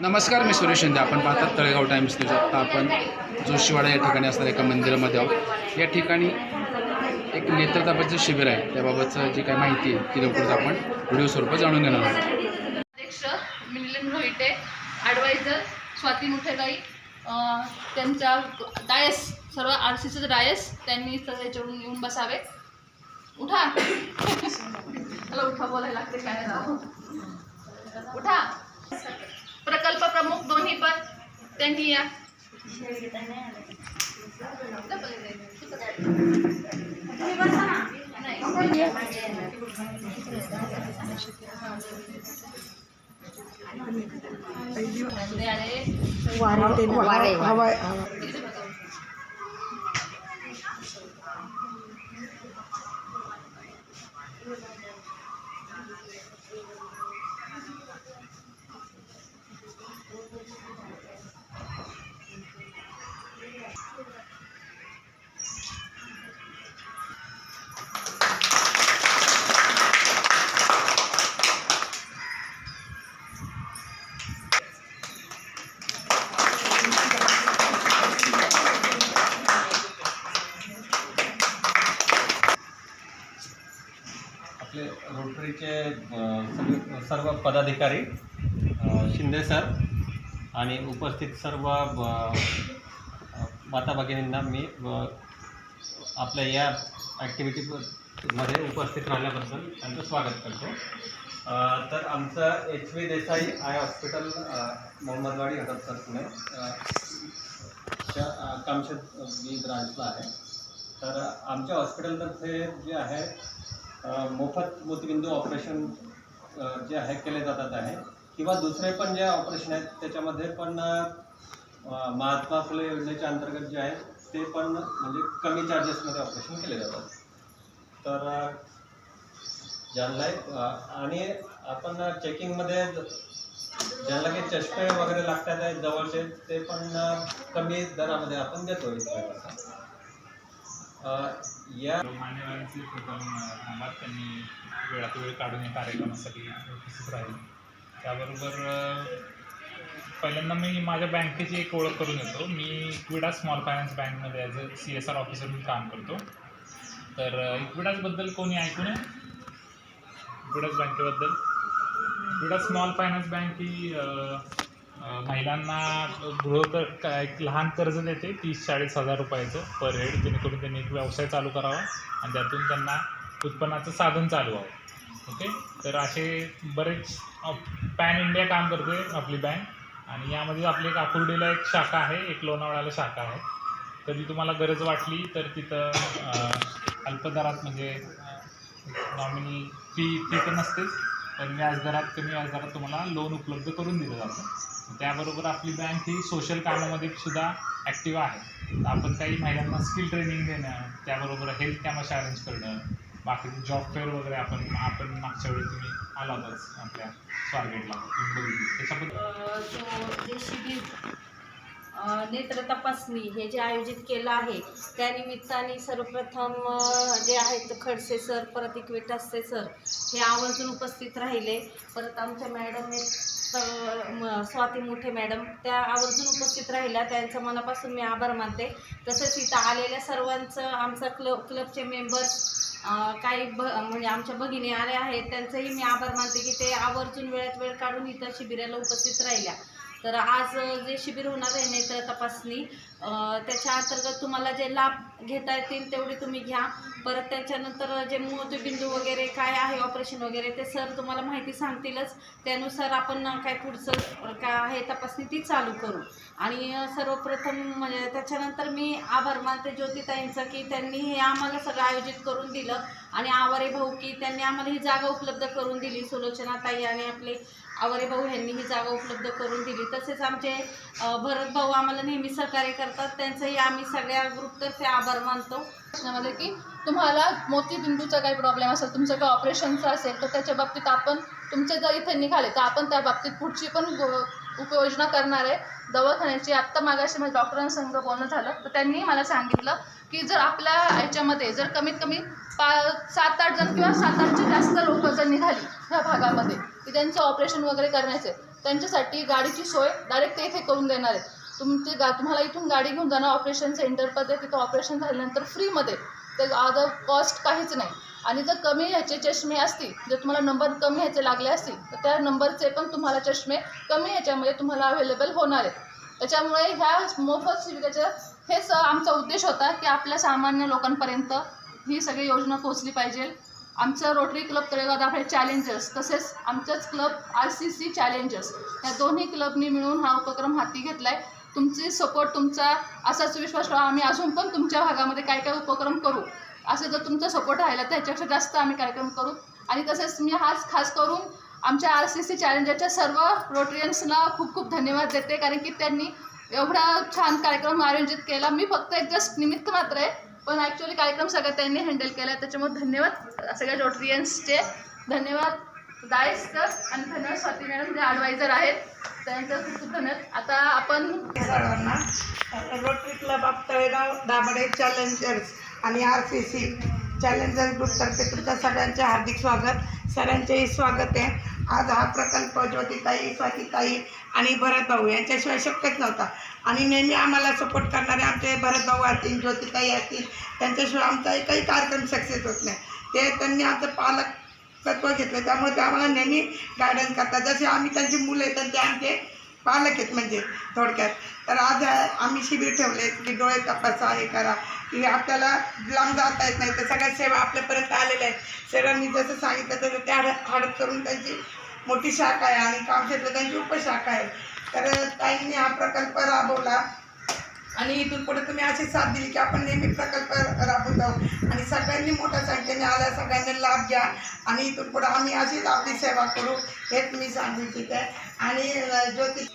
नमस्कार मी सुरेश शिंदे. आपण पाहतात तळेगाव टाइम्स न्यूज आता आपण जोशीवाडा या ठिकाणी असणाऱ्या एका मंदिरामध्ये आहोत. या ठिकाणी एक नेत्रतापाचं शिबिर आहे. त्याबाबतचं जी काही माहिती आहे ती लवकरच आपण व्हिडिओ स्वरूपात जाणून घेणार आहोत. अध्यक्ष मिलिंद रोहिटे ॲडवायझर स्वाती मुठेगाई अं, त्यांच्या डायस सर्व आर सीचं डायस त्यांनी तर याच्यावरून येऊन बसावे. उठा. मला उठा बोलायला लागते काय राव. उठा प्रकल्प प्रमुख दोन्ही पण त्यांनी या नाही. आणि वारे हवाय रोटरीचे सगळे सर्व पदाधिकारी शिंदे सर आणि उपस्थित सर्व ब- माता भगिनींना मी आपल्या या ॲक्टिव्हिटीमध्ये उपस्थित राहिल्याबद्दल त्यांचं स्वागत करतो. तर आमचं H V Desai eye hospital Mohammadwadi घटक सर पुणे च्या कामशेत बी ब्रांचला आहे. तर आमच्या हॉस्पिटलतर्फे जे आहे मोफत मोतीबिंदू ऑपरेशन जे आहे केले जातात आहे. किंवा दुसरे पण जे ऑपरेशन आहेत त्याच्यामध्ये पण महात्मा फुले योजनेच्या अंतर्गत जे आहे ते पण म्हणजे कमी चार्जेसमध्ये ऑपरेशन केले जातात. तर ज्यांना आणि आपण चेकिंगमध्ये ज्यांना काही चष्मे वगैरे लागतात आहेत जवळचे ते पण कमी दरामध्ये आपण देतो या मान्यवरांचे प्रथम त्यांनी वेळात वेळ काढून या कार्यक्रमासाठी उपस्थित राहील. त्याबरोबर पहिल्यांदा मी माझ्या बँकेची एक ओळख करून येतो. मी इक्विडा स्मॉल फायनान्स बँकमध्ये as a C S R officer म्हणून काम करतो. तर इक्विडाजबद्दल कोणी ऐकू नये? इक्विडाज बँकेबद्दल? इक्विडा स्मॉल फायनान्स बँक ही महिलांना गृह एक लहान कर्ज देते तीस चाळीस हजार रुपयाचं पर हेड जेणेकरून त्यांनी एक व्यवसाय चालू करावा आणि त्यातून त्यांना उत्पन्नाचं साधन चालू व्हावं. ओके? तर असे बरेच पॅन इंडिया काम करते आपली बँक आणि यामध्ये आपली एक आकुर्डीला एक शाखा आहे एक लोणावळ्याला शाखा आहे. कधी तुम्हाला गरज वाटली तर तिथं अल्पदरात म्हणजे नॉमिनी फी फी तर नसतेच पण व्याजदरात कमी व्याजदरात तुम्हाला लोन उपलब्ध करून दिलं जातं. त्याबरोबर आपली बँक ही सोशल कामामध्ये सुद्धा ॲक्टिव्ह आहे. तर आपण काही महिलांना स्किल ट्रेनिंग देणं त्याबरोबर हेल्थ कॅम्प अरेंज करणं बाकी जॉब फेअर वगैरे आपण आपण मागच्या वेळी तुम्ही आला होताच आपल्या स्वारगेटला. तुम्ही बघितली. त्याच्याबद्दल नेत्र तपासणी हे जे आयोजित केलं आहे त्यानिमित्ताने सर्वप्रथम जे आहेत खडसे सर परत इक्विटासचे सर हे आवर्जून उपस्थित राहिले. परत आमच्या मॅडम आहेत म- स्वाती मोठे मॅडम त्या आवर्जून उपस्थित राहिल्या. त्यांचं मनापासून मी आभार मानते. तसंच इथं आलेल्या सर्वांचं आमचा क्लब क्लबचे मेंबर्स काही ब म्हणजे आमच्या भगिनी आल्या आहेत त्यांचंही मी आभार मानते की ते आवर्जून वेळात वेळ काढून इथं शिबिराला उपस्थित राहिल्या. तर आज जे शिबिर होणार आहे नेत्र तपासणी त्याच्या अंतर्गत तुम्हाला जे लाभ घेता येतील तेवढे तुम्ही घ्या. परत त्याच्यानंतर जे मोतीबिंदू वगैरे काय आहे ऑपरेशन वगैरे ते सर तुम्हाला माहिती सांगतीलच. त्यानुसार आपण काय पुढचं काय आहे तपासणी ती चालू करू. आणि सर्वप्रथम म्हणजे त्याच्यानंतर मी आभार मानते ज्योतिताईंचं की त्यांनी हे आम्हाला सगळं आयोजित करून दिलं. आणि आवारे भाऊ की त्यांनी आम्हाला ही जागा उपलब्ध करून दिली. सुलोचना ताई आणि आपले आवारे भाऊ यांनी ही जागा उपलब्ध करून दिली. तसेच आमचे भरत भाऊ आम्हाला नेहमी सहकार्य करतात. त्यांचंही आम्ही सगळ्या ग्रुपतर्फे आभार मानतो. प्रश्नामध्ये की तुम्हाला मोतीबिंदूचा काही प्रॉब्लेम असेल तुमचं काही ऑपरेशनचं असेल तर त्याच्या बाबतीत आपण तुमचे जर इथे निघाले तर आपण त्या बाबतीत पुढची पण उपयोजना करणार आहे. दवाखान्याची आत्ता मागाशी माझ्या डॉक्टरांसंग बोलणं झालं तर त्यांनी मला सांगितलं की जर आपल्या ह्याच्यामध्ये जर कमीत कमी पा सात आठ जण किंवा सात आठचे जास्त लोक जर निघाली ह्या भागामध्ये की त्यांचं ऑपरेशन वगैरे करण्याचे त्यांच्यासाठी गाडीची सोय डायरेक्ट ते इथे करून देणार आहे तुमचे गा तुम्हाला इथून गाडी घेऊन जाणं ऑपरेशन सेंटरमध्ये तिथं ऑपरेशन झाल्यानंतर फ्रीमध्ये ते अदर कॉस्ट काहीच नाही. आणि जर कमी ह्याचे चष्मे असतील जर तुम्हाला नंबर कमी ह्याचे लागले असतील तर त्या नंबरचे पण तुम्हाला चष्मे कमी ह्याच्यामध्ये तुम्हाला अवेलेबल होणार आहेत. त्याच्यामुळे ह्या मोफत सुविधेचं हेच आमचा उद्देश होता की आपल्या सामान्य लोकांपर्यंत ही सगळी योजना पोहोचली पाहिजे. आमचं Rotary club Talegaon Dabhade challengers तसेच आमचंच club R C C challengers या दोन्ही क्लबनी मिळून हा उपक्रम हाती घेतला आहे तुमची सपोर्ट तुमचा असाच विश्वास ठेवा. आम्ही अजून पण तुमच्या भागामध्ये काय काय उपक्रम करू? असं जर तुमचा सपोर्ट राहिला तर ह्याच्यापेक्षा जास्त आम्ही कार्यक्रम करू. आणि तसेच मी हाच खास करून आमच्या आर सी सी चॅलेंजरच्या सर्व रोटरियन्सला खूप खूप धन्यवाद देते. कारण की त्यांनी एवढा छान कार्यक्रम आयोजित केला. मी फक्त एक जस्ट निमित्त मात्र आहे. पण ॲक्च्युली कार्यक्रम सगळं त्यांनी हँडल केला त्याच्यामुळे धन्यवाद सगळ्या रोटरियन्सचे धन्यवाद दायस आणि धन्यवाद स्वाती मॅडम जे ॲडवायझर आहेत. त्यांचं खूप खूप धन्यवाद. आता आपण Rotary club of Talegaon Dabhade challengers आणि आर सी सी चॅलेंजर ग्रुपतर्फे तुमच्या सगळ्यांचे हार्दिक स्वागत. सगळ्यांचेही स्वागत आहे. आज हा प्रकल्प ज्योतिताई स्वातीताई आणि भरत भाऊ यांच्याशिवाय शक्यच नव्हता. आणि नेहमी आम्हाला सपोर्ट करणारे आमचे भरत भाऊ असतील ज्योतिताई असतील त्यांच्याशिवाय आमचा एकही कार्यक्रम सक्सेस होत नाही. ते त्यांनी आमचं पालक तत्व घेतलं त्यामुळे ते आम्हाला नेहमी गायडन्स करतात. जसे आम्ही त्यांची मुलं आहेत तर ते आमचे पालक आहेत म्हणजे थोडक्यात. तर आज आम्ही शिबिर ठेवले की डोळे तपासा हे करा. की आपल्याला लांब जाता येत नाही. तर सगळ्या सेवा आपल्यापर्यंत आलेल्या आहेत. सरांनी जसं सांगितलं तसं त्या हडप हडप करून त्यांची मोठी शाखा आहे आणि कामशेतलं त्यांची उपशाखा आहे. तर ताईंनी हा प्रकल्प राबवला. आणि इथून पुढे तुम्ही अशी साथ दिली की आपण नेहमी प्रकल्प राबवत. आहोत आणि सगळ्यांनी मोठ्या संख्येने आल्या सगळ्यांनी लाभ घ्या. आणि इथून पुढे आम्ही अशीच आपली सेवा करू हेच मी सांगू इच्छित आहे आणि ज्योती